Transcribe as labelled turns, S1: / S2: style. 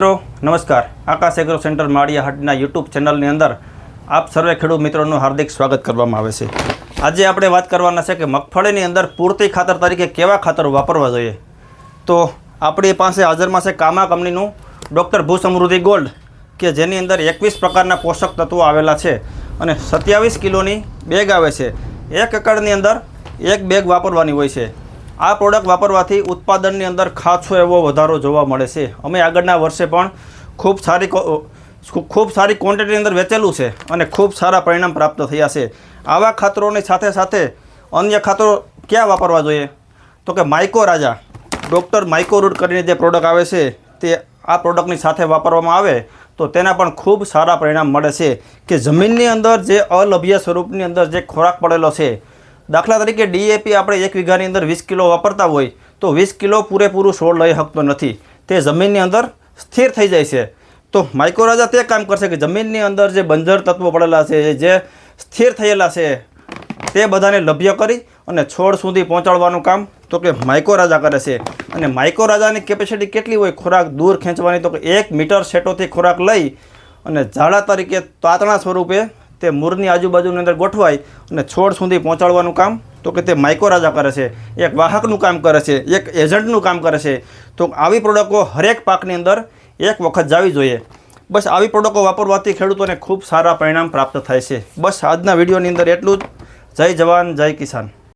S1: મિત્રો, નમસ્કાર. Akash agro centre Maliya Hatina YouTube ચેનલની અંદર આપ સર્વે ખેડૂત મિત્રોનું હાર્દિક સ્વાગત કરવામાં આવે છે. આજે આપણે વાત કરવાના છે કે મગફળીની અંદર પૂરતી ખાતર તરીકે કેવા ખાતર વાપરવા જોઈએ? તો આપણી પાસે હાજરમાં છે કામા કંપનીનું ડૉક્ટર ભૂ સમૃદ્ધિ ગોલ્ડ, કે જેની અંદર એકવીસ પ્રકારના પોષક તત્વો આવેલા છે અને સત્યાવીસ કિલોની બેગ આવે છે. એક એકડની અંદર એક બેગ વાપરવાની હોય છે. આ પ્રોડક્ટ વાપરવાથી ઉત્પાદનની અંદર ખાસો એવો વધારો જોવા મળે છે. અમે આગળના વર્ષે પણ ખૂબ સારી ખૂબ સારી ક્વોન્ટિટીની અંદર વેચેલું છે અને ખૂબ સારા પરિણામ પ્રાપ્ત થયા છે. આવા ખાતરોની સાથે સાથે અન્ય ખાતરો ક્યાં વાપરવા જોઈએ? તો કે mycorrhiza doctor myco root કરીને જે પ્રોડક્ટ આવે છે, તે આ પ્રોડક્ટની સાથે વાપરવામાં આવે, તો તેના પણ ખૂબ સારા પરિણામ મળે છે કે જમીનની અંદર જે અલભ્ય સ્વરૂપની અંદર જે ખોરાક પડેલો છે દાખલા તરીકે ડીએપી આપણે એક વીઘાની અંદર વીસ કિલો વાપરતા હોય તો વીસ કિલો પૂરેપૂરું છોડ લઈ શકતો નથી. તે જમીનની અંદર સ્થિર થઈ જાય છે. તો માઇક્રોરાજા તે કામ કરશે કે જમીનની અંદર જે બંજર તત્વો પડેલા છે, જે સ્થિર થયેલા છે, તે બધાને લભ્ય કરી અને છોડ સુધી પહોંચાડવાનું કામ તો કે માઇક્રોરાજા કરે છે. અને માઇક્રોરાજાની કેપેસિટી કેટલી હોય? ખોરાક દૂર ખેંચવાની તો કે એક મીટર સેટોથી ખોરાક લઈ અને ઝાડા તરીકે તાતણા સ્વરૂપે તે મૂળની આજુબાજુની અંદર ગોઠવાય અને છોડ સુધી પહોંચાડવાનું કામ તો કે તે માઇકોરાજા કરે છે, એક વાહકનું કામ કરે છે, એક એજન્ટનું કામ કરે છે. તો આવી પ્રોડક્ટો હરેક પાકની અંદર એક વખત જાવી જોઈએ. બસ આવી પ્રોડક્ટો વાપરવાથી ખેડૂતોને ખૂબ સારા પરિણામ પ્રાપ્ત થાય છે. બસ આજના વિડીયોની અંદર એટલું જ. જય જવાન, જય કિસાન.